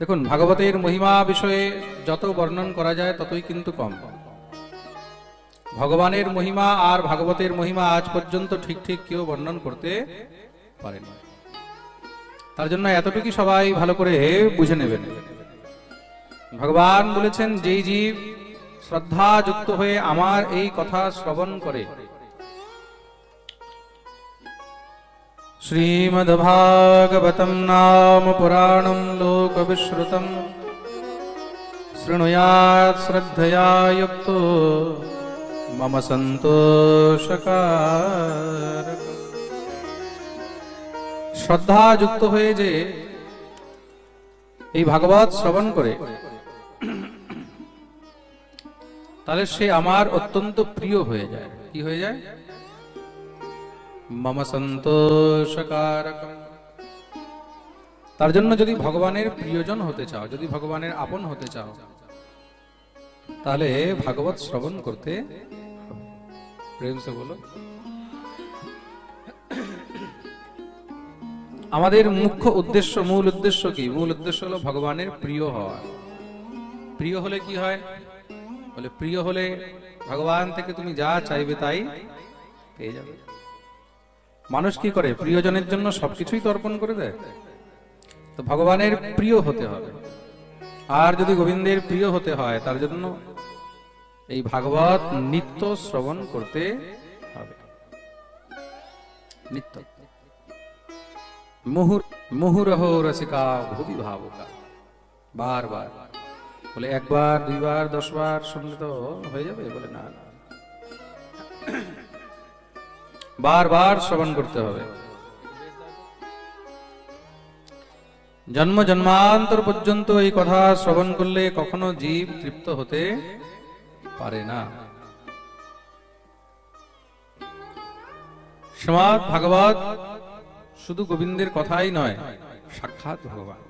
দেখুন, ভাগবতের মহিমা বিষয়ে যত বর্ণন করা যায়, ততই কিন্তু কম। ভগবানের মহিমা আর ভাগবতের মহিমা আজ পর্যন্ত ঠিক ঠিক কেউ বর্ণন করতে পারেনি তার জন্য এতটুকু সবাই ভালো করে বুঝে নেবেন। ভগবান বলেছেন, যেই জীব শ্রদ্ধা যুক্ত হয়ে আমার এই কথা শ্রবণ করে श्रीमद्भागवतं नाम पुराणं लोकविश्रुतं शृणुयात् श्रद्धया युक्तो मम সন্তোষকার শ্রদ্ধা যুক্ত হয়ে যে এই ভাগবত শ্রবণ করে তাহলে সে আমার অত্যন্ত প্রিয় হয়ে যায় কি হয়ে যায় মম সন্তোষকারক তার জন্য যদি ভগবানের প্রিয়জন হতে চাও, যদি ভগবানের আপন হতে চাও, তাহলে ভাগবত শ্রবণ করতে। প্রেম সে বলো। আমাদের মুখ্য উদ্দেশ্য, মূল উদ্দেশ্য কি? মূল উদ্দেশ্য হলো ভগবানের প্রিয় হওয়া। প্রিয় হলে কি হয়? বলে প্রিয় হলে ভগবান থেকে তুমি যা চাইবে তাই পেয়ে যাবে। মানুষ কি করে? প্রিয়জনের জন্য সবকিছুই তো অর্পণ করে দেয়? তো ভগবানের প্রিয় হতে হবে। আর যদি গোবিন্দের প্রিয় হতে হয়, তার জন্য এই ভাগবত নিত্য শ্রবণ করতে হবে। নিত্য। মুহুর, মুহুরহ রসিকা ভুবি ভাবুকা। বারবার। বলে একবার, দুইবার, দশবার, শুনলে তো হয়ে যাবে? বলে না না। বারবার শ্রবণ করতে হবে। জন্ম জন্মান্তর পর্যন্ত এই কথা শ্রবণ করলে কখনো জীব তৃপ্ত হতে পারে না। সমাদ ভাগবত শুধু গোবিন্দের কথাই নয়, সাক্ষাৎ ভগবান।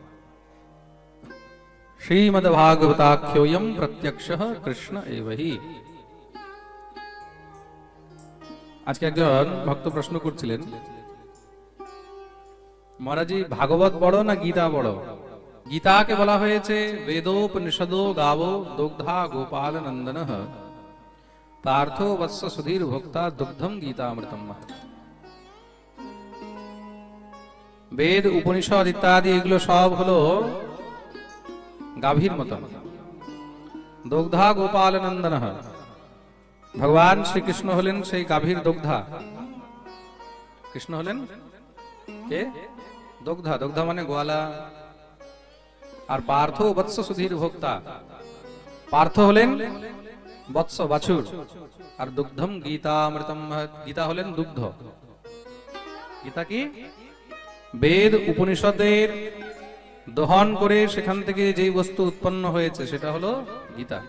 শ্রীমদ ভাগবতাখ্যোয়ম প্রত্যক্ষ কৃষ্ণ এবহি আজকে একজন ভক্ত প্রশ্ন করছিলেন, মহারাজি, ভাগবত বড় না গীতা বড় গীতাকে বলা হয়েছে, বেদোপনিষদো গাবো দুগ্ধা গোপাল নন্দন। পার্থ বৎস সুধীর ভোক্তা দুগ্ধম গীতামৃতম। বেদ, উপনিষদ ইত্যাদি, এগুলো সব হলো গাভীর মতন। দুগ্ধা গোপাল নন্দন। ভগবান শ্রীকৃষ্ণ হলেন সেই গাভীর দগ্ধা। কৃষ্ণ হলেন কে? দগ্ধা। দগ্ধা মানে গোয়ালা। আর পার্থ বৎস সুধীর ভোক্তা। পার্থ হলেন বৎস বাছুর। আর দুগ্ধম গীতা অমৃতম গীতা হলেন দুগ্ধ। গীতা কি? বেদ উপনিষদের দহন করে সেখান থেকে যেই বস্তু উৎপন্ন হয়েছে, সেটা হলো গীতা।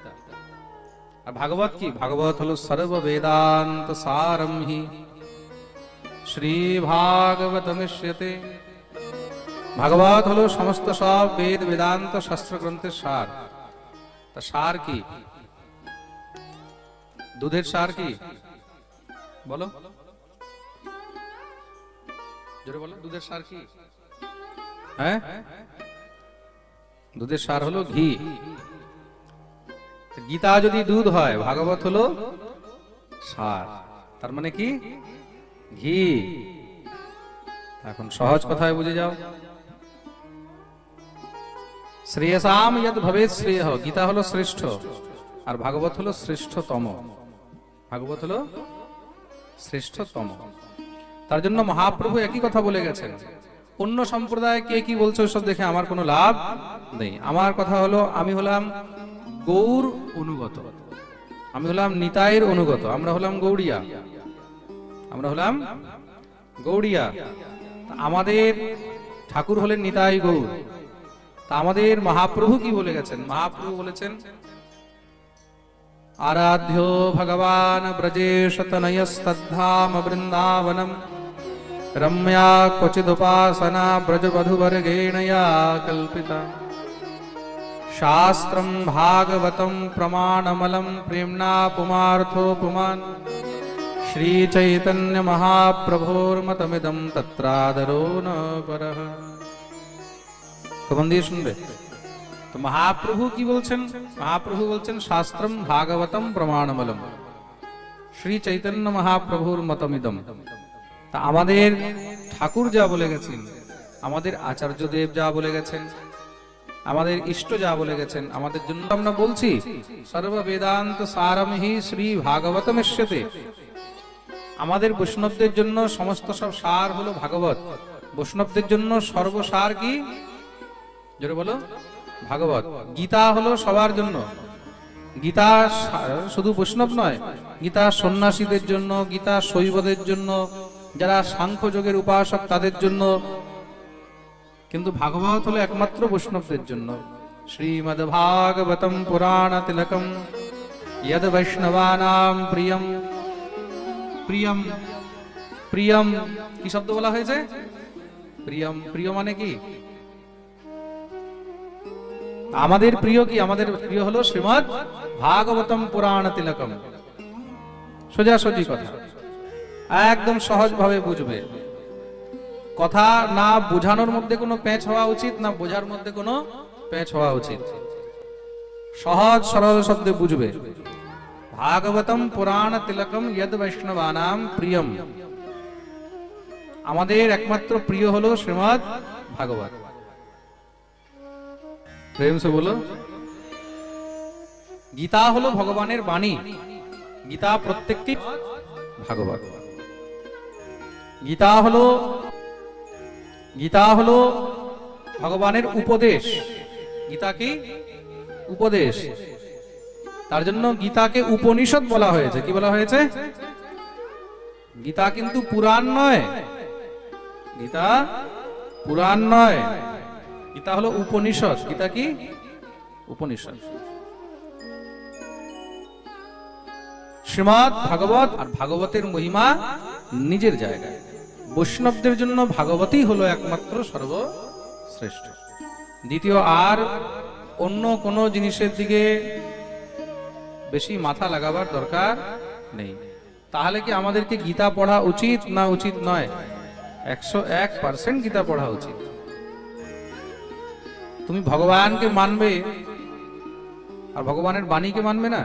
আর ভাগবত কি? ভাগবত হলো সর্ব বেদান্ত সারমহি শ্রী ভাগবত মিশ্যতে ভাগবত হলো সমস্ত সব বেদ, বেদান্ত শাস্ত্র গ্রন্থের সার। তা সার কি? দুধের সার কি? বলো। জোরে বলো, দুধের সার কি? হ্যাঁ? দুধের সার হলো ঘি। গীতা যদি দুধ হয়, ভাগবত হলো সার। তার মানে কি? ঘি। এখন সহজ কথায় বুঝে যাও। শ্রেয়সাম ইয়দ ভবে শ্রেয়, গীতা হলো শ্রেষ্ঠ আর ভাগবত হলো শ্রেষ্ঠতম। ভাগবত হলো শ্রেষ্ঠতম। তার জন্য মহাপ্রভু একই কথা বলে গেছেন। অন্য সম্প্রদায় কে কি বলছে ওসব দেখে আমার কোনো লাভ নেই। আমার কথা হলো, আমি হলাম গৌর অনুগত। আমি হলাম নিতাইয়ের অনুগত, আমরা হলাম গৌড়িয়া। আমরা হলাম গৌড়িয়া। আমাদের ঠাকুর হলেন নিতাই গৌর। তা আমাদের মহাপ্রভু কি বলে গেছেন? মহাপ্রভু বলেছেন আরাধ্য ভগবান ব্রজেশতনয়স্তদ্ধাম বৃন্দাবনম। রম্যা ক্বচিদুপাসনা ব্রজবধুবর্গেণ या কল্পিতা। शास्त्रं भागवतं प्रमाणमलं प्रेम्णा पुमार्थो पुमान् श्रीचैतन्यमहाप्रभोर्मतमिदं तत्रादरो न परः তো মন দিয়ে শুনবে তো মহাপ্রভু কি বলছেন মহাপ্রভু বলছেন শাস্ত্রম ভাগবতম প্রমাণমলম শ্রী চৈতন্য মহাপ্রভুর মতমিদম তা আমাদের ঠাকুর যা বলে গেছেন আমাদের আচার্যদেব যা বলে গেছেন আমাদের ইষ্ট যা বলে গেছেন, আমাদের জন্য আমরা বলছি। সর্ব বেদান্ত সারম হি শ্রী ভাগবতম এসেতে আমাদের বৈষ্ণবদের জন্য সমস্ত সব সার হলো ভাগবত। বৈষ্ণবদের জন্য সর্বসার কি? বলো। ভাগবত। গীতা হলো সবার জন্য। গীতা শুধু বৈষ্ণব নয়, গীতা সন্ন্যাসীদের জন্য, গীতা শৈবদের জন্য, যারা সাংখ্য যোগের উপাসক তাদের জন্য কিন্তু ভাগবত হলো একমাত্র বৈষ্ণবদের জন্য। শ্রীমদ ভাগবতম পুরাণ তিলকম যদ বৈষ্ণবানাম প্রিয়ম। প্রিয়ম প্রিয়ম, কি শব্দ বলা হয়েছে? প্রিয়ম, প্রিয় মানে কি? আমাদের প্রিয় কি? আমাদের প্রিয় হলো শ্রীমদ ভাগবতম পুরাণ তিলকম। সোজাসুজি কথা। একদম সহজ ভাবে বুঝবে। কথা না বোঝানোর মধ্যে কোনো পেঁচ হওয়া উচিত, না বোঝার মধ্যে কোনো পেঁচ হওয়া উচিত। সহজ সরল শব্দে বুঝবে। ভাগবতম পুরাণ তিলকম যদ বৈষ্ণবানাম প্রিয়ম। আমাদের একমাত্র প্রিয় হলো শ্রীমদ ভাগবত। বলো। গীতা হলো ভগবানের বাণী। গীতা প্রত্যেকটি ভাগবত। গীতা হলো গীতা হলো ভগবানের উপদেশ। গীতা কি? উপদেশ। তার জন্য গীতাকে উপনিষদ বলা হয়েছে। কি বলা হয়েছে? গীতা কিন্তু পুরাণ নয়। গীতা পুরাণ নয়। গীতা হলো উপনিষদ। গীতা কি? উপনিষদ। শ্রীমৎ ভাগবত আর ভাগবতের মহিমা নিজের জায়গায়। বৈষ্ণবদের জন্য ভাগবতই হলো একমাত্র সর্বশ্রেষ্ঠ। দ্বিতীয়, আর অন্য কোনো জিনিসের দিকে বেশি মাথা লাগাবার দরকার নেই। তাহলে কি আমাদেরকে গীতা পড়া উচিত না উচিত নয়? একশো এক পার্সেন্ট গীতা পড়া উচিত। তুমি ভগবানকে মানবে, আর ভগবানের বাণীকে মানবে না?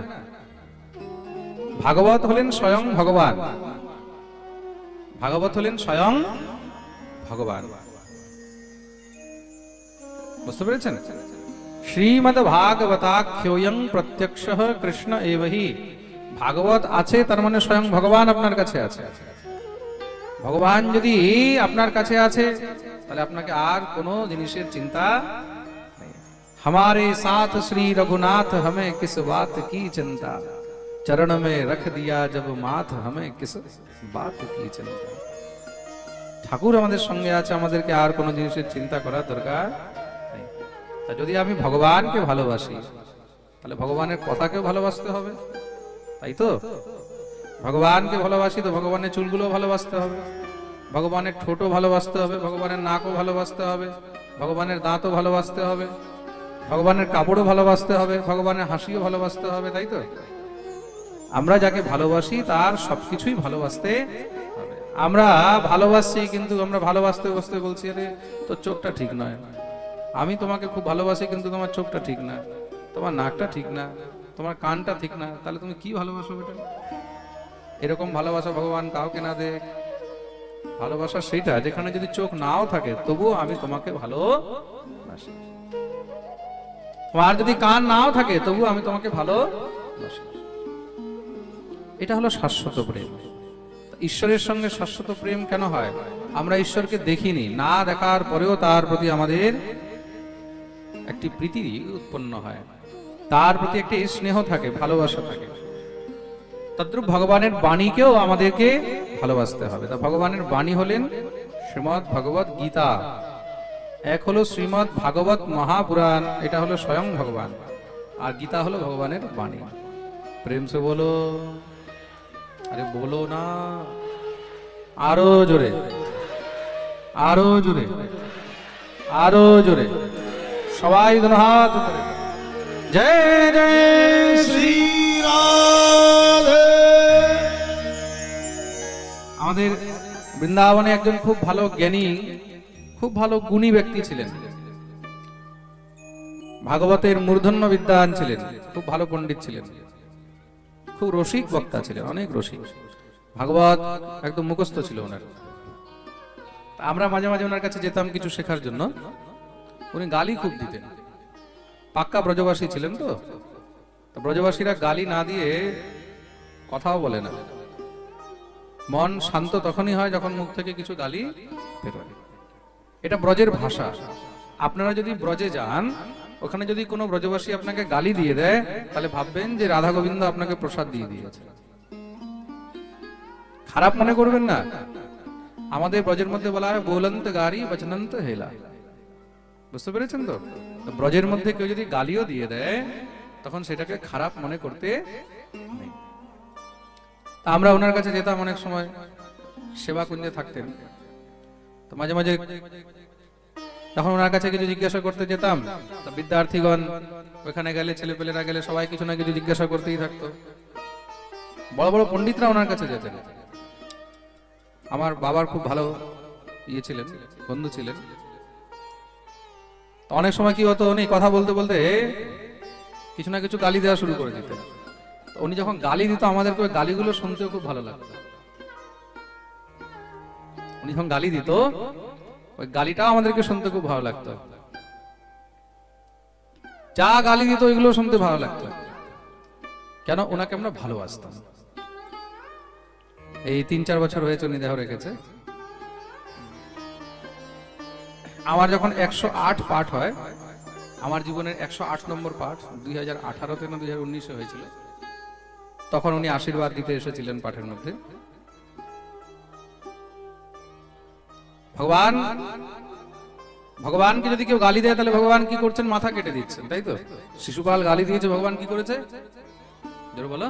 ভাগবত হলেন স্বয়ং ভগবান। ভাগবত হলেন স্বয়ং ভগবান বুঝতে পেরেছেন শ্রীমদ ভাগবতাখ্যোয়ং প্রত্যক্ষ কৃষ্ণ এবহি ভাগবত আছে তার মানে স্বয়ং ভগবান আপনার কাছে আছে ভগবান যদি আপনার কাছে আছে তাহলে আপনাকে আর কোনো জিনিসের চিন্তা নেই। हमारे साथ श्री रघुनाथ हमें किस बात की चिंता चरण में रख दिया जब माथ हमें किस बात की चिंता ঠাকুর আমাদের সঙ্গে আছে আমাদেরকে আর কোনো জিনিসের চিন্তা করার দরকার নেই তা যদি আমি ভগবানকে ভালোবাসি তাহলে ভগবানের কথাকেও ভালোবাসতে হবে তাই তো ভগবানকে ভালোবাসি তো ভগবানের চুলগুলো ভালোবাসতে হবে ভগবানের ঠোঁটও ভালোবাসতে হবে ভগবানের নাকও ভালোবাসতে হবে ভগবানের দাঁতও ভালোবাসতে হবে ভগবানের কাপড়ও ভালোবাসতে হবে ভগবানের হাসিও ভালোবাসতে হবে তাই তো আমরা যাকে ভালোবাসি তার সবকিছুই ভালোবাসতে আমরা ভালোবাসছি কিন্তু আমরা ভালোবাসতে বসতে বলছি, আরে, তোর চোখটা ঠিক নয়। আমি তোমাকে খুব ভালোবাসি কিন্তু তোমার চোখটা ঠিক না। তোমার নাকটা ঠিক না। তোমার কানটা ঠিক না। তাহলে তুমি কি ভালোবাসো বেটা? এরকম ভালোবাসা ভগবান কাউকে না দেখ ভালোবাসা সেইটা যেখানে যদি চোখ নাও থাকে, তবুও আমি তোমাকে ভালোবাসি। তোমার যদি কান নাও থাকে, তবুও আমি তোমাকে ভালোবাসি। এটা হলো শাশ্বত প্রেম। ঈশ্বরের সঙ্গে শাশ্বত প্রেম কেন হয়? আমরা ঈশ্বরকে দেখিনি, না দেখার পরেও তার প্রতি আমাদের একটি প্রীতি উৎপন্ন হয়। তার প্রতি একটি স্নেহ থাকে, ভালোবাসা থাকে। তদ্রুপ ভগবানের বাণীকেও আমাদেরকে ভালোবাসতে হবে। তা ভগবানের বাণী হলেন শ্রীমৎ ভগবত গীতা। এক হলো শ্রীমৎ ভাগবত মহাপুরাণ, এটা হলো স্বয়ং ভগবান। আর গীতা হলো ভগবানের বাণী। প্রেম সে বলো। আরে বলো না। আরও জোরে। আরও জোরে। আরও জোরে। সবাই দুনো হাত জয় জয় শ্রী রাধে। আমাদের বৃন্দাবনে একজন খুব ভালো জ্ঞানী, খুব ভালো গুণী ব্যক্তি ছিলেন। ভাগবতের মূর্ধন্য বিদ্যান ছিলেন, খুব ভালো পণ্ডিত ছিলেন। খুব রসিক বক্তা ছিলেন, অনেক রসিক। ভাগবত একদম মুখস্থ ছিল ওনার। আমরা মাঝে মাঝে ওনার কাছে যেতাম কিছু শেখার জন্য। উনি গালি খুব দিতেন। পাক্কা ব্রজবাসী ছিলেন তো। ব্রজবাসীরা গালি না দিয়ে কথাও বলে না। মন শান্ত তখনই হয় যখন মুখ থেকে কিছু গালি এটা ব্রজের ভাষা। আপনারা যদি ব্রজে যান ওখানে যদি কোনো ব্রজবাসী আপনাকে গালি দিয়ে দেয়, তাহলে ভাববেন যে রাধা গোবিন্দ আপনাকে প্রসাদ দিয়ে দিয়েছে। খারাপ মনে করবেন না। আমাদের ব্রজের মধ্যে বলা হয় বৌলন্ত গাড়ি বচনন্ত হেলা। বুঝতে পেরেছেন তো? ব্রজের মধ্যে কেউ যদি গালিও দিয়ে দেয়, তখন সেটাকে খারাপ মনে করতে আমরা ওনার কাছে যেতাম অনেক সময় সেবা কুঞ্জে থাকতেন। তো মাঝে মাঝে যখন ওনার কাছে কিছু জিজ্ঞাসা করতে যেতাম। বিদ্যার্থীগণ, ওখানে গেলে ছেলেপেলেরা গেলে সবাই কিছু না কিছু জিজ্ঞাসা করতেই থাকতো। বড় বড় পণ্ডিতরা ওনার কাছে যেতেন। আমার বাবার খুব ভালো ইয়ে ছিলেন, বন্ধু ছিলেন। অনেক সময় কি হতো, উনি কথা বলতে বলতে কিছু না কিছু গালি দেওয়া শুরু করে দিতেন। উনি যখন গালি দিত, আমাদেরকে ওই গালিগুলো শুনতেও খুব ভালো লাগতো। উনি যখন গালি দিত ওই গালিটাও আমাদেরকে শুনতে খুব ভালো লাগতো। যা গালি দিত ওইগুলো শুনতে ভালো লাগতো। কেন? ওনাকে আমরা ভালোবাসতাম। এই তিন চার বছর হয়েছে উনি দেহ রেখেছে। আমার যখন একশো আট পাঠ হয়, আমার জীবনের একশো আট নম্বর পাঠ দুই হাজার আঠারোতে না দুই হাজার উনিশে হয়েছিল, তখন উনি আশীর্বাদ দিতে এসেছিলেন পাঠের মধ্যে। ভগবান, ভগবানকে যদি কেউ গালি দেয়, তাহলে ভগবান কি করছেন? মাথা কেটে দিচ্ছেন, তাই তো? শিশুপাল গালি দিয়েছে, ভগবান কি করেছে? বলো।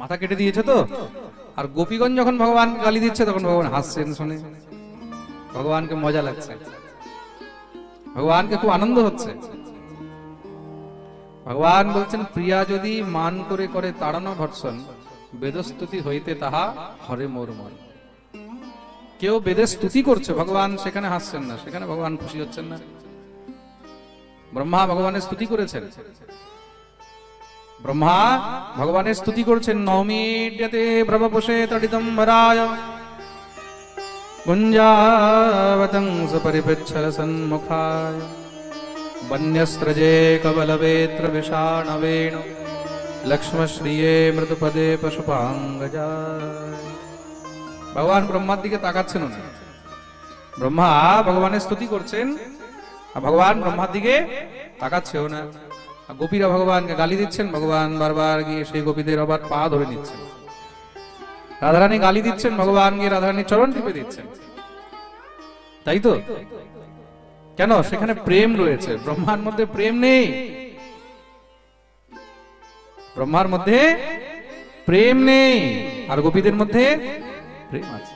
মাথা কেটে দিয়েছে তো? আর গোপীগণ যখন ভগবান গালি দিচ্ছে, তখন ভগবান হাসছেন শুনে। ভগবানকে মজা লাগছে। ভগবানকে খুব আনন্দ হচ্ছে। ভগবান বলছেন, প্রিয়া যদি মান করে করে তাড়ানো ভর্ষণ বেদস্তুতি হইতে তাহা হরে মোর মন। কেউ বেদে স্তুতি করছে, ভগবান সেখানে হাসছেন না, সেখানে ভগবান খুশি হচ্ছেন না। ব্রহ্মা ভগবানের স্তুতি করেছেন। ব্রহ্মা ভগবানের স্তুতি করছেন নৌমিড্যতে ব্রহ্মপুষে তডিদম্বরায় গুঞ্জাবতংস পরিপৃচ্ছল সন্মুখায়। বন্যস্ত্রজে কবলবেত্র বিষাণবেণু। লক্ষ্মশ্রিয়ে মৃদুপদে পশুপাঙ্গজায়। ভগবান ব্রহ্মার দিকে তাকাচ্ছেন উনি। ব্রহ্মা ভগবানের স্তুতি করছেন, আর ভগবান ব্রহ্মার দিকে তাকাচ্ছেও না আর গোপীরা ভগবানকে গালি দিচ্ছেন, ভগবান বারবার গিয়ে সেই গোপীদের আবার পা ধরে নিচ্ছেন। রাধারানী গালি দিচ্ছেন, ভগবান গিয়ে রাধারানীর চরণ টিপে দিচ্ছেন। তাই তো? কেন? সেখানে প্রেম রয়েছে। ব্রহ্মার মধ্যে প্রেম নেই। ব্রহ্মার মধ্যে প্রেম নেই। আর গোপীদের মধ্যে প্রেম আছে।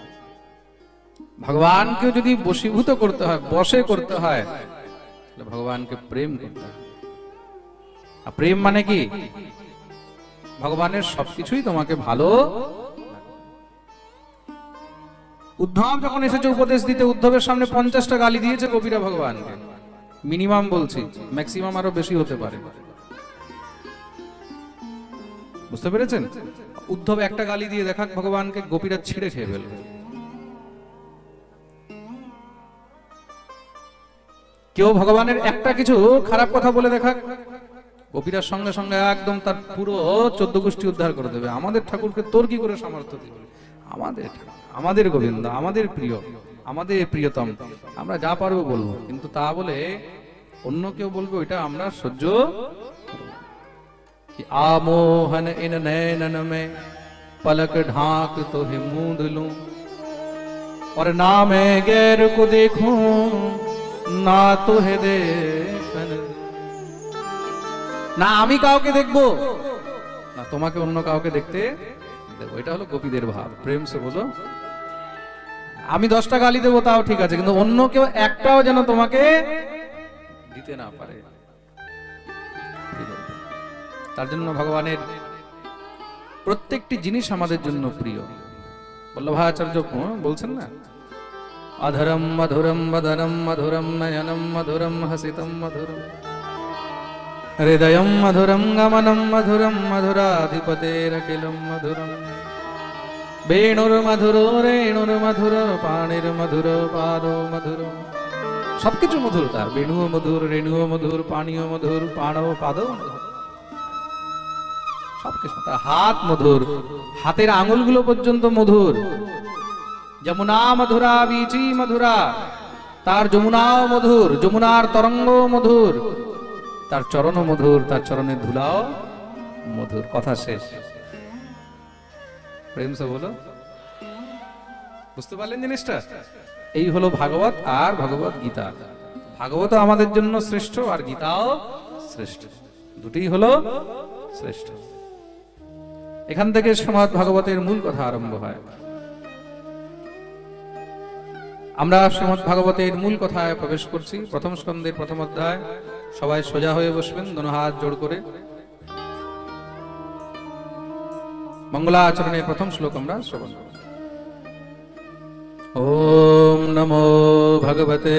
ভগবানকে যদি বশীভূত করতে হয়, বশে করতে হয় ভগবানকে প্রেম করতে হয়। আর প্রেম মানে কি? ভগবানের সবকিছুই তোমাকে ভালো উদ্ধব যখন এসেছে উপদেশ দিতে, উদ্ধবের সামনে পঞ্চাশটা গালি দিয়েছে কবিরা ভগবানকে। মিনিমাম বলছি, ম্যাক্সিমাম আরও বেশি হতে পারে। বুঝতে পেরেছেন? উদ্ধব একটা গালি দিয়ে দেখাক, ভগবানকে গোপীরা ছিঁড়ে খেয়ে ফেলবে। কেউ ভগবানের একটা কিছু খারাপ কথা বলে দেখাক গোপীরার সঙ্গে সঙ্গে একদম তার পুরো চোদ্দ গোষ্ঠী উদ্ধার করে দেবে। আমাদের ঠাকুরকে তোর কি করে সামর্থ্য দিবে? আমাদের আমাদের গোবিন্দ, আমাদের প্রিয়, আমাদের প্রিয়তম, আমরা যা পারব বলব। কিন্তু তা বলে অন্য কেউ বলবে, ওইটা আমরা সহ্য। कि आमोहन इन नैनन में पलक ढाक तो ही मूंद लूं और ना मैं गैर को देखूं ना तो है देखन না আমি কাউকে দেখবো না তোমাকে অন্য কাউকে দেখতে দেবো এটা হলো গোপীদের ভাব প্রেম সে বলো আমি দশটা গালি দেবো তাও ঠিক আছে কিন্তু অন্য কেউ একটাও যেন তোমাকে দিতে না পারে তার জন্য ভগবানের প্রত্যেকটি জিনিস আমাদের জন্য প্রিয়। বল্লভাচার্য বলছেন না? অধরম, মধুরম বদরম মধুরম, নয়নম, মধুরম, হসিতম, মধুরম। হৃদয়ম, মধুরম, গমনম, মধুরম মধুরাধিপতেরকিলম মধুরম। বেণুর্মধুর রেণুর্মধুর পাণির মধুর, পাদ মধুর। সবকিছু মধুর তার। বেণুও মধুর, রেণুও মধুর পানীয় মধুর পাণও পাদ মধুর। সবকিছু তার হাত মধুর, হাতের আঙুলগুলো পর্যন্ত মধুর। যমুনা মধুরা, বীচি মধুরা, তার যমুনাও মধুর, যমুনার তরঙ্গ মধুর। তার চরণ মধুর, তার চরণের ধুলাও মধুর। কথা শেষ। প্রেম সে বলো। বুঝতে পারলেন জিনিসটা? এই হলো ভাগবত আর ভগবত গীতা। ভাগবত আমাদের জন্য শ্রেষ্ঠ আর গীতাও শ্রেষ্ঠ। দুটি হলো শ্রেষ্ঠ। এখান থেকে সমাজ ভাগবতের মূল কথা আরম্ভ হয়। আমরা শ্রীমদ ভাগবতের মূল কথায় প্রবেশ করছি। প্রথম স্কন্ধের প্রথম অধ্যায়। সবাই সোজা হয়ে বসবেন, দোনো হাত জোড় করে। মঙ্গলাচরণের প্রথম শ্লোক আমরা শ্রবণ। ওম নমো ভগবতে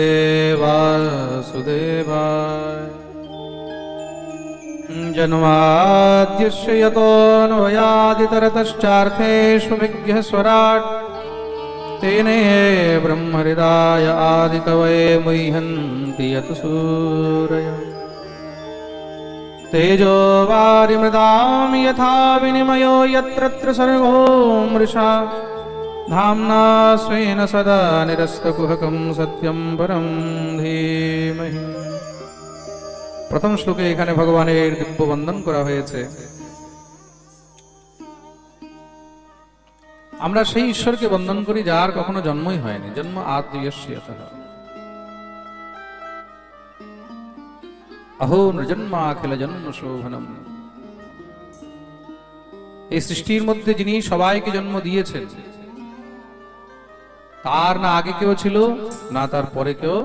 বাসুদেবায়। जन्माद्यश्यतोऽन्वयादितरतश्चार्थेष्वभिज्ञस्वराट् तेने ब्रह्महृदाय आदिकवये मुह्यन्ति यत् सूरय। तेजो वारिमृदां यथा विनिमयो यत्रत्र सर्वो मृषा। धाम्ना स्वेन सदा निरस्तकुहकं सत्यं परं धीमहि। প্রথম শ্লোকে এখানে ভগবানের দিব্য বন্দন করা হয়েছে। আমরা সেই ঈশ্বরকে বন্দন করি যার কখনো জন্মই হয়নি, জন্ম আদ্যস্যত অহো নৃজন্মাখিল জন্ম শোভনম। এই সৃষ্টির মধ্যে যিনি সবাইকে জন্ম দিয়েছেন, তার না আগে কেউ ছিল, না তার পরে কেউ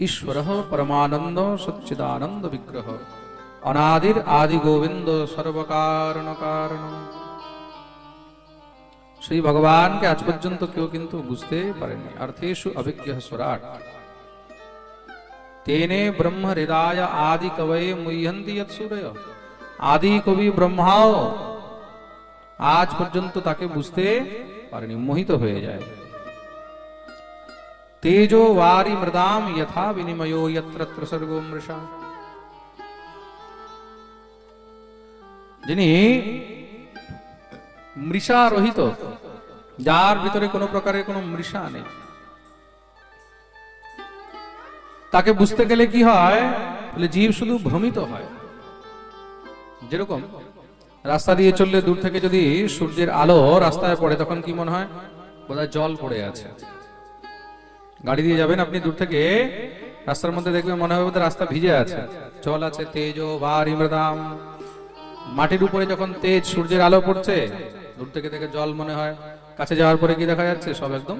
ঈশ্বর পরমানন্দ সচ্চিদানন্দ বিগ্রহ অনাদির আদি গোবিন্দ সর্বকারণ কারণ সেই ভগবানকে আজ পর্যন্ত কেউ কিন্তু বুঝতে পারেনি অর্থেশু অভিজ্ঞ স্বরাট তেনে ব্রহ্ম হৃদয় আদি কবয়ে মুহ্যন্তি যৎ সূরয় আদি কবি ব্রহ্মাও আজ পর্যন্ত তাকে বুঝতে পারেনি মোহিত হয়ে যায় তেজো वारि মৃদাম यथा বিনিময়ো यत्र সর্গো মৃষা যিনি মৃষা রহিত যার ভিতরে কোনো প্রকারের কোনো মৃষা নেই তাকে বুঝতে গেলে কি হয় বলে জীব শুধু ভ্রমিত হয় যেরকম রাস্তা দিয়ে চললে দূর থেকে যদি সূর্যের আলো রাস্তায় পড়ে তখন কি মনে হয় বোধহয় জল পড়ে আছে গাড়ি দিয়ে যাবেন আপনি দূর থেকে। রাস্তার মধ্যে দেখবেন মনে হবে রাস্তা ভিজে আছে। জল আছে তেজ ভারী মৃদাম মাটির উপরে যখন তেজ, সূর্যের আলো পড়ছে, দূর থেকে দেখে জল মনে হয়। কাছে যাওয়ার পরে কি দেখা যাচ্ছে? সব একদম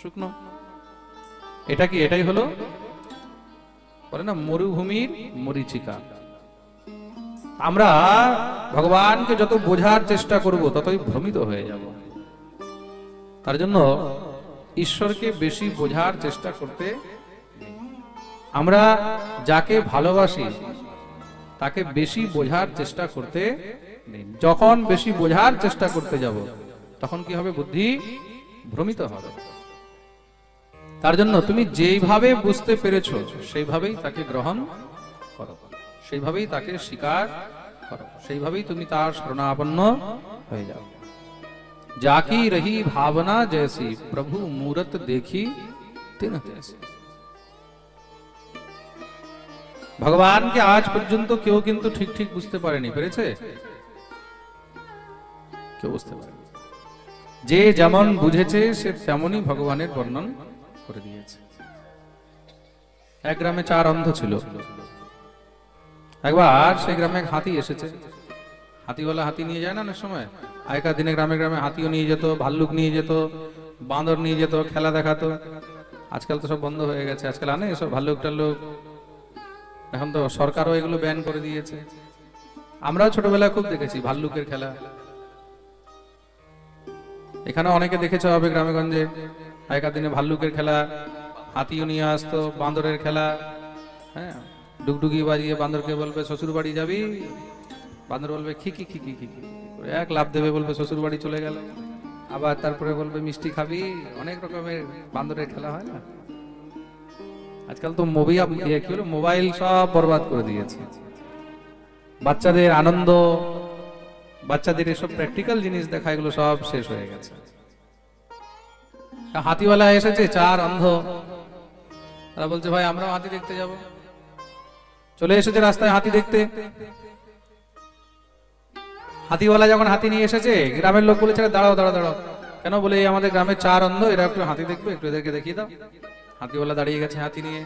শুকনো। এটা কি? এটাই হলো? বলে না, মরুভূমির মরিচিকা। আমরা ভগবানকে যত বোঝার চেষ্টা করব, ততই ভ্রমিত হয়ে যাব। তার জন্য ঈশ্বরকে বেশি বোঝার চেষ্টা করতে আমরা যাকে ভালোবাসি, তাকে বেশি বোঝার চেষ্টা করতে, যখন বেশি বোঝার চেষ্টা করতে যাব, তখন কি হবে বুদ্ধি? ভ্রমিত হবে। তার জন্য তুমি যেইভাবে বুঝতে পেরেছ, সেইভাবেই তাকে গ্রহণ করো। সেইভাবেই তাকে স্বীকার করো। সেইভাবেই তুমি তার শরণাপন্ন হয়ে যাও। जाकी रही भावना जैसी प्रभु मूरत देखी तिन तैसी ভগবানকে আজ পর্যন্ত কেউ কিন্তু ঠিক ঠিক বুঝতে পারেনি পেরেছে কেউ বুঝতে পারেনি যে যেমন বুঝেছে সে তেমনই ভগবানের বর্ণন করে দিয়েছে এক গ্রামে চার অন্ধ ছিল একবার সেই গ্রামে এক হাতি এসেছে হাতিওয়ালা হাতি নিয়ে যায় না অনেক সময় আগেকার দিনে গ্রামে গ্রামে হাতিও নিয়ে যেত, ভাল্লুক নিয়ে যেত, বাঁদর নিয়ে যেত, খেলা দেখাতো। আজকাল তো সব বন্ধ হয়ে গেছে। আজকাল আনে এসব ভাল্লুক টাল্লুক? এখন তো সরকারও এগুলো ব্যান করে দিয়েছে। আমরাও ছোটবেলায় খুব দেখেছি ভাল্লুকের খেলা। এখানে অনেকে দেখেছে হবে গ্রামেগঞ্জে। আগেকার দিনে ভাল্লুকের খেলা, হাতিও নিয়ে আসতো, বাঁদরের খেলা। হ্যাঁ ডুগডুগি বাজিয়ে বান্দরকে বলবে শ্বশুর বাড়ি যাবি? বান্দর বলবে খিকি খিকি খিকি এক লাভ দেবে বলবে শ্বশুর বাড়ি চলে গেল। আবার তারপরে বলবে, মিষ্টি খাবি? অনেক রকমের বান্দরের খেলা হয় না? আজকাল তো মোবাইল কি হলো? মোবাইল সব বরবাদ করে দিয়েছে। বাচ্চাদের আনন্দ, বাচ্চাদের এসব প্র্যাকটিক্যাল জিনিস দেখা, এগুলো সব শেষ হয়ে গেছে। হাতিওয়ালা এসেছে, চার অন্ধ। তারা বলছে, ভাই, আমরাও হাতি দেখতে যাব। চলে এসেছে রাস্তায় হাতি দেখতে। হাতিওয়ালা যখন হাতি নিয়ে এসেছে, গ্রামের লোক বলেছে দাঁড়াও দাঁড়াও দাঁড়াও। কেন বলে আমাদের গ্রামে চার অন্ধ, এরা একটু হাতি দেখবে, একটু এদেরকে দেখিয়ে দাও। হাতিওয়ালা দাঁড়িয়ে গেছে হাতি নিয়ে।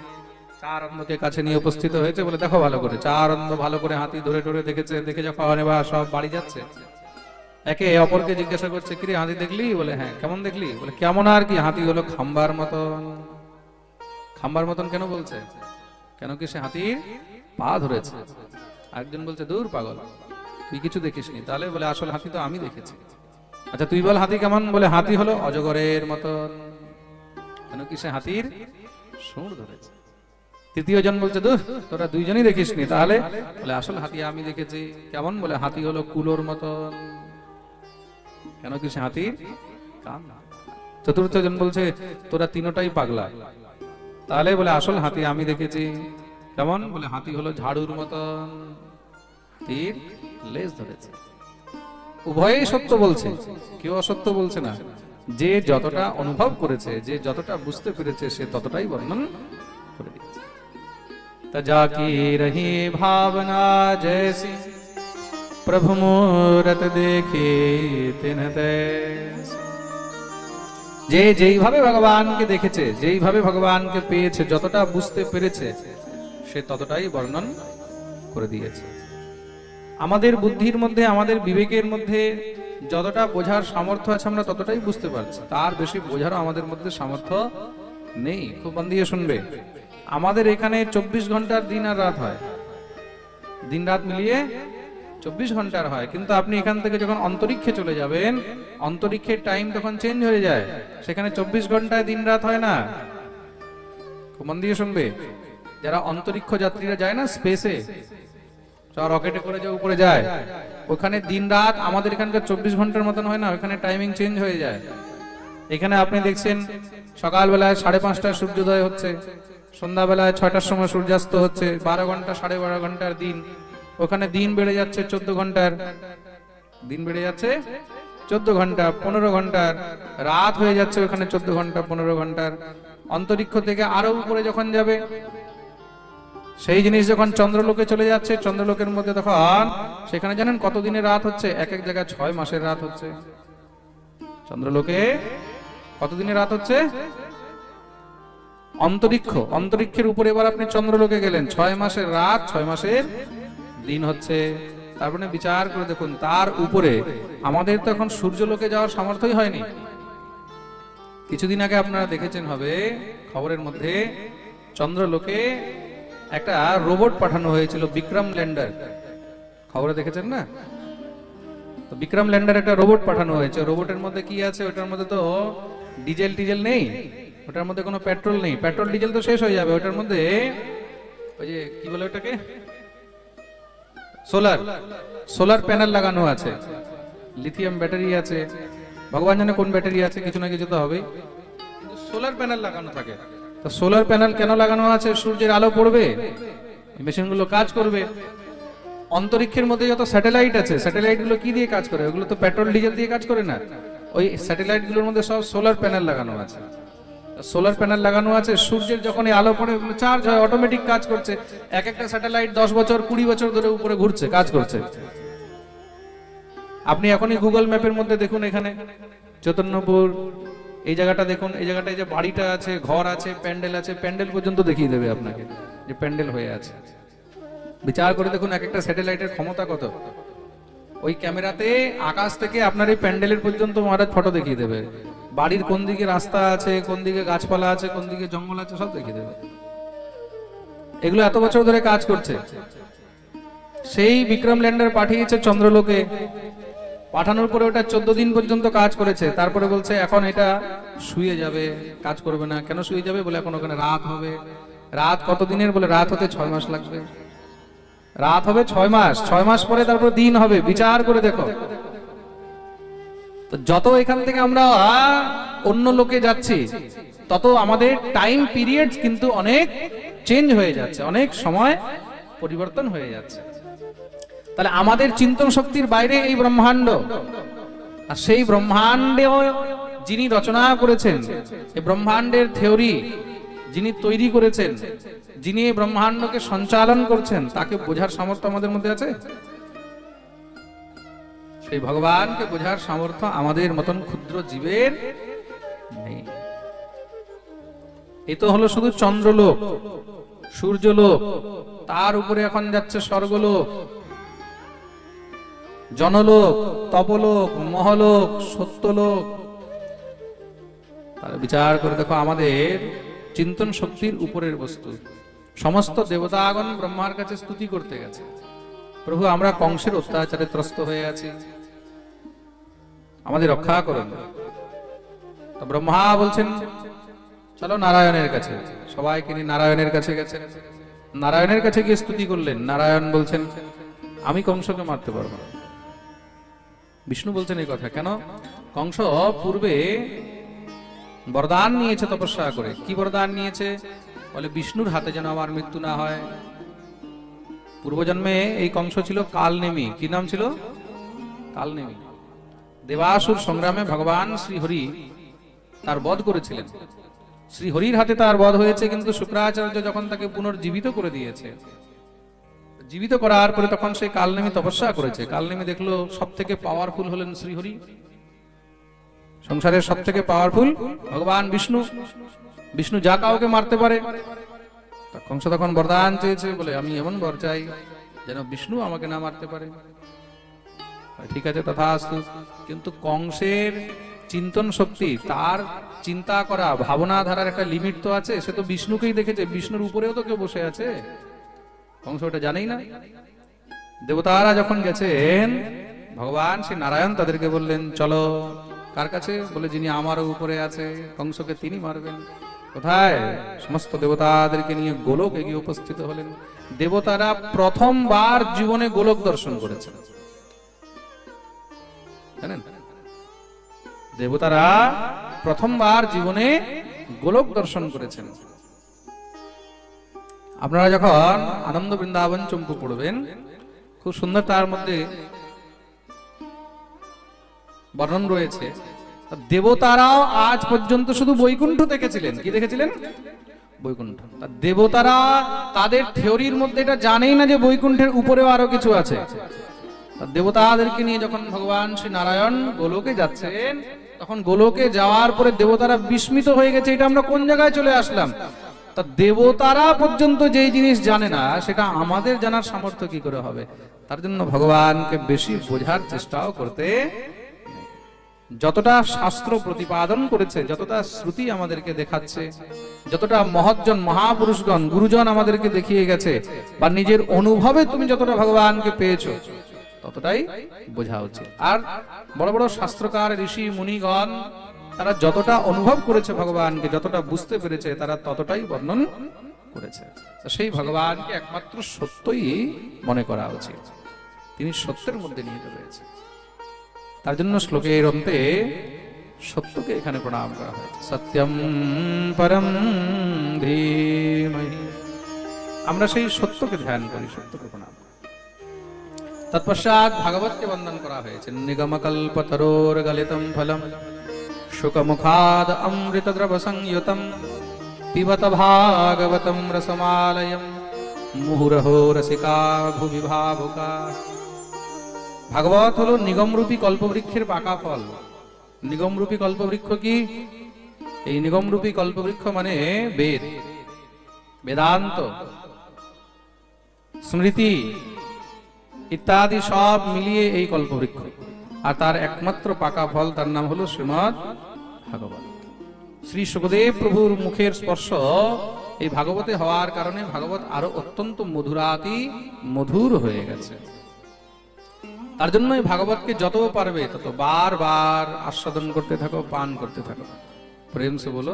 চার অন্ধকে কাছে নিয়ে উপস্থিত হয়েছে বলে, দেখো ভালো করে, চার অন্ধ ভালো করে হাতি ধরে ধরে দেখেছে, দেখে যখন এবার সব বাড়ি যাচ্ছে। একে অপরকে জিজ্ঞাসা করছে, কিরে, হাতি দেখলি? বলে হ্যাঁ কেমন দেখলি? বলে, কেমন আর কি, হাতি হলো খাম্বার মতন। খাম্বার মতন কেন বলছে? কেন কি সে হাতির পা ধরেছে? একজন বলছে, দূর পাগল। তুই কিছু দেখিসনি। তাহলে বলে আসল হাতি তো আমি দেখেছি। আচ্ছা তুই বল হাতি কেমন? বলে হাতি হলো অজগরের মতন। কেন কি সে হাতির সুর ধরেছে? তৃতীয় জন বলছে দূর তোরা দুইজনই দেখিসনি, তাহলে? বলে, আসল হাতি আমি দেখেছি। কেমন? বলে, হাতি হলো কুলোর মতন। কেন কি সে হাতির কান? চতুর্থ জন বলছে, তোরা তিনটাই পাগলা। তাহলে বলে, আসল হাতি আমি দেখেছি। কেমন? বলে, হাতি হলো ঝাড়ুর মতন। হাতির লেজ ধরেছে। উভয়েই সত্য বলছে। কেউ অসত্য বলছে না। যে যতটা অনুভব করেছে, যে যতটা বুঝতে পেরেছে, সে ততটাই বর্ণন করে দিচ্ছে তা যাকি রহি ভাবনা জয়সি প্রভু মুহূর্ত দেখে তিন যে যেইভাবে ভগবানকে দেখেছে, যেইভাবে ভগবানকে পেয়েছে, যতটা বুঝতে পেরেছে, সে ততটাই বর্ণন করে দিয়েছে। আমাদের বুদ্ধির মধ্যে, আমাদের বিবেকের মধ্যে যতটা বোঝার সামর্থ্য আছে আমরা ততটাই বুঝতে পারছি। তার বেশি বোঝারও আমাদের মধ্যে সামর্থ্য নেই। খুব মন দিয়ে শুনবে। আমাদের এখানে চব্বিশ ঘণ্টার দিন আর রাত হয়। দিন রাত মিলিয়ে চব্বিশ ঘণ্টার হয়। কিন্তু আপনি এখান থেকে যখন অন্তরিক্ষে চলে যাবেন, অন্তরিক্ষের টাইম তখন চেঞ্জ হয়ে যায়। সেখানে চব্বিশ ঘন্টায় দিন রাত হয় না। খুব মন দিয়ে শুনবে। যারা অন্তরিক্ষ যাত্রীরা যায় না স্পেসে রকেটে করে যে উপরে যায়, ওখানে দিন রাত আমাদের এখানকার চব্বিশ ঘণ্টার মতন হয় না, ওখানে টাইমিং চেঞ্জ হয়ে যায়। এখানে আপনি দেখছেন, সকালবেলায় সাড়ে পাঁচটায় সূর্যোদয় হচ্ছে, সন্ধ্যাবেলায় ছয়টার সময় সূর্যাস্ত হচ্ছে, বারো ঘণ্টা, সাড়ে বারো ঘণ্টার দিন। ওখানে দিন বেড়ে যাচ্ছে চোদ্দ ঘণ্টার। দিন বেড়ে যাচ্ছে চোদ্দ ঘণ্টা, পনেরো ঘণ্টার। রাত হয়ে যাচ্ছে ওখানে চোদ্দ ঘণ্টা, পনেরো ঘণ্টার। অন্তরিক্ষ থেকে আরও উপরে যখন যাবে সেই জিনিস যখন চন্দ্রলোকে চলে যাচ্ছে, চন্দ্রলোকের মধ্যে তখন সেখানে জানেন কত দিনের রাত হচ্ছে? এক এক জায়গায় ছয় মাসের রাত হচ্ছে। চন্দ্রলোকে কত দিনের রাত হচ্ছে? অন্তরিক্ষ, অন্তরিক্ষের উপরে এবার আপনি চন্দ্রলোকে গেলেন। ছয় মাসের রাত, ছয় মাসের দিন হচ্ছে। তারপরে বিচার করে দেখুন, তার উপরে আমাদের তো এখন সূর্যলোকে যাওয়ার সামর্থ্যই হয়নি। কিছুদিন আগে আপনারা দেখেছেন হবে, খবরের মধ্যে চন্দ্রলোকে একটা রোবট পাঠানো হয়েছিল বিক্রম ল্যান্ডার খবরে দেখেছেন না? তো বিক্রম ল্যান্ডার একটা রোবট পাঠানো হয়েছে। রোবটের মধ্যে কি আছে? ওটার মধ্যে তো ডিজেল টিজেল নেই। ওটার মধ্যে কোনো পেট্রোল নেই। পেট্রোল ডিজেল তো শেষ হয়ে যাবে। ওটার মধ্যে ওই যে কি বলে ওটাকে? সোলার সোলার প্যানেল লাগানো আছে। লিথিয়াম ব্যাটারি আছে। ভগবান জানে কোন ব্যাটারি আছে, কিছু না কিছু তো হবেই। সোলার প্যানেল লাগানো থাকে। তো সোলার প্যানেল কেন লাগানো আছে? সূর্যের আলো পড়বে? মেশিনগুলো কাজ করবে। অন্তরিক্ষের মধ্যে যত স্যাটেলাইট আছে স্যাটেলাইটগুলো কি দিয়ে কাজ করে? ওগুলো তো পেট্রোল ডিজেল দিয়ে কাজ করে না। ওই স্যাটেলাইটগুলোর মধ্যে সব সোলার প্যানেল লাগানো আছে। সোলার প্যানেল লাগানো আছে, সূর্যের যখন আলো পড়ে চার্জ হয় অটোমেটিক কাজ করছে। এক একটা স্যাটেলাইট দশ বছর, কুড়ি বছর ধরে উপরে ঘুরছে, কাজ করছে। আপনি এখনই গুগল ম্যাপের মধ্যে দেখুন এখানে। চৈতন্যপুর এই জায়গাটা দেখুন, এই জায়গাটায় যে বাড়িটা আছে, ঘর আছে, প্যান্ডেল আছে, প্যান্ডেল পর্যন্ত দেখিয়ে দেবে আপনাকে যে প্যান্ডেল হয়ে আছে। বিচার করে দেখুন এক একটা স্যাটেলাইটের ক্ষমতা কত? ওই ক্যামেরাতে আকাশ থেকে আপনার এই প্যান্ডেলের পর্যন্ত মহারাজ ফটো দেখিয়ে দেবে। বাড়ির কোন দিকে রাস্তা আছে, কোন দিকে গাছপালা আছে, কোন দিকে জঙ্গল আছে, সব দেখিয়ে দেবে। এগুলো এত বছর ধরে কাজ করছে। সেই বিক্রম ল্যান্ডার পাঠিয়েছে চন্দ্রলোকে। পাঠানোর পরে ওটা চোদ্দ দিন পর্যন্ত কাজ করেছে। তারপরে বলছে, এখন এটা শুয়ে যাবে, কাজ করবে না। কেন শুয়ে যাবে? বলে, এখন ওখানে রাত হবে। রাত কত দিনের? বলে, রাত হতে ছয় মাস লাগবে। রাত হবে ছয় মাস। ছয় মাস পরে তারপর দিন হবে। বিচার করে দেখো। তো যত এখান থেকে আমরা অন্য লোকে যাচ্ছি, তত আমাদের টাইম পিরিয়ড কিন্তু অনেক চেঞ্জ হয়ে যাচ্ছে, অনেক সময় পরিবর্তন হয়ে যাচ্ছে। তাহলে আমাদের চিন্তন শক্তির বাইরে এই ব্রহ্মাণ্ড। আর সেই ব্রহ্মাণ্ডে যিনি রচনা করেছেন, এই ব্রহ্মাণ্ডের থিওরি যিনি তৈরি করেছেন, যিনি এই ব্রহ্মাণ্ডকে সঞ্চালন করছেন, তাকে বোঝার সামর্থ্য আমাদের মধ্যে আছে? সেই ভগবানকে বোঝার সামর্থ্য আমাদের মতন ক্ষুদ্র জীবের নেই। এ তো হলো শুধু চন্দ্রলোক, সূর্যলোক, তার উপরে এখন যাচ্ছে স্বর্গলোক। জনলোক, তপলোক, মহলোক, সত্যলোক। তার বিচার করে দেখো আমাদের চিন্তন শক্তির উপরের বস্তু। সমস্ত দেবতাগণ ব্রহ্মার কাছে স্তুতি করতে গেছে। প্রভু, আমরা কংসের অত্যাচারে ত্রস্ত হয়ে আছি। আমাদের রক্ষা করুন। ব্রহ্মা বলছেন, চলো নারায়ণের কাছে। সবাইকে নিয়ে নারায়ণের কাছে গেছেন নারায়ণের কাছে গিয়ে স্তুতি করলেন। নারায়ণ বলছেন, আমি কংসকে মারতে পারব না। বিষ্ণু বলছেন এই কথা, কেন? কংস পূর্বে বরদান নিয়েছে তপস্যা করে। কি বরদান নিয়েছে? বলে, বিষ্ণুর হাতে যেন আমার মৃত্যু না হয়। পূর্বজন্মে এই কংস ছিল কালনেমি। কি নাম ছিল? কালনেমি। দেবাসুর সংগ্রামে ভগবান শ্রীহরি তার বধ করেছিলেন। শ্রীহরির হাতে তার বধ হয়েছে, কিন্তু শুক্রাচার্য যখন তাকে পুনর্জীবিত করে দিয়েছে জীবিত করার পরে তখন সেই কালনেমি তপস্যা করেছে। কালনেমি দেখল সব থেকে পাওয়ারফুল হলেন শ্রীহরি। সংসারের সব থেকে পাওয়ারফুল ভগবান বিষ্ণু। বিষ্ণু যা কাউকে মারতে পারে। কংস তখন বরদান চেয়েছে, বলে, আমি এমন বর চাই যেন বিষ্ণু আমাকে না মারতে পারে। ঠিক আছে, তথাস্তু। কিন্তু কংসের চিন্তন শক্তি, তার চিন্তা করা ভাবনা ধারার একটা লিমিট তো আছে। সে তো বিষ্ণুকেই দেখেছে। বিষ্ণুর উপরেও তো কেউ বসে আছে। কংস ওটা জানেই না। দেবতারা যখন গেছেন, ভগবান শ্রী নারায়ণ তাদেরকে বললেন, চলো, কার কাছে? বলে, যিনি আমার উপরে আছে কংসকে তিনি মারবেন। কোথায়? সমস্ত দেবতাদেরকে নিয়ে গোলক এগিয়ে উপস্থিত হলেন। দেবতারা প্রথমবার জীবনে গোলক দর্শন করেছেন। জানেন? দেবতারা প্রথমবার জীবনে গোলক দর্শন করেছেন। আপনারা যখন আনন্দ বৃন্দাবন চম্পু পড়বেন, খুব সুন্দর তার মধ্যে বর্ণন রয়েছে। দেবতারাও আজ পর্যন্ত শুধু বৈকুণ্ঠ দেখেছিলেন। কি দেখেছিলেন? বৈকুণ্ঠ। দেবতারা তাদের থিওরির মধ্যে এটা জানেই না যে বৈকুণ্ঠের উপরেও আরও কিছু আছে। দেবতাদেরকে নিয়ে যখন ভগবান শ্রী নারায়ণ গোলকে যাচ্ছেন, তখন গোলকে যাওয়ার পরে দেবতারা বিস্মিত হয়ে গেছে, এটা আমরা কোন জায়গায় চলে আসলাম? তা দেবতারা পর্যন্ত যেই জিনিস জানে না, সেটা আমাদের জানার সামর্থ্য কি করে হবে? তার জন্য ভগবানকে বেশি বোঝার চেষ্টাও করতে যতটা শাস্ত্র প্রতিপাদন করেছে, যতটা শ্রুতি আমাদেরকে দেখাচ্ছে, যতটা মহৎজন মহাপুরুষগণ, গুরুজন আমাদেরকে দেখিয়ে গেছে, বা নিজের অনুভবে তুমি যতটা ভগবানকে পেয়েছ, ততটাই বোঝা উচিত। আর বড় বড় শাস্ত্রকার ঋষি মুনিগণ তারা যতটা অনুভব করেছে ভগবানকে, যতটা বুঝতে পেরেছে, তারা ততটাই বর্ণন করেছে। সেই ভগবানকে একমাত্র সত্যই মনে করা উচিত। তিনি সত্যের মধ্যে নিহিত রয়েছে। তার জন্য শ্লোকের অন্তে সত্যকে এখানে প্রণাম করা হয়েছে। সত্যম পরম ধীমহি। আমরা সেই সত্যকে ধ্যান করি, সত্যকে প্রণাম তৎপশ্চাৎ ভাগবতকে বন্দন করা হয়েছে। নিগমকল্পতরোর গলিতম ফলম। সংযুতম পিবত ভাগবতম রসমালয়ম মুহুরহো রসিকা ভুবি ভাবুকা ভাগবত হলো নিগমরূপী কল্পবৃক্ষের পাকা ফল নিগমরূপী কল্পবৃক্ষ কি এই নিগমরূপী কল্পবৃক্ষ মানে বেদ। বেদান্ত। স্মৃতি ইত্যাদি সব মিলিয়ে এই কল্পবৃক্ষ। আর তার একমাত্র পাকা ফল তার নাম হলো শ্রীমদ ভাগবত। শ্রী সুখদেব প্রভুর মুখের স্পর্শ এই ভাগবতে হওয়ার কারণে ভাগবত আরও অত্যন্ত মধুরাতি, মধুর হয়ে গেছে। তার জন্য এই ভাগবতকে যত পারবে তত বারবার আস্বাদন করতে থাকো, পান করতে থাকো। প্রেম সে বলো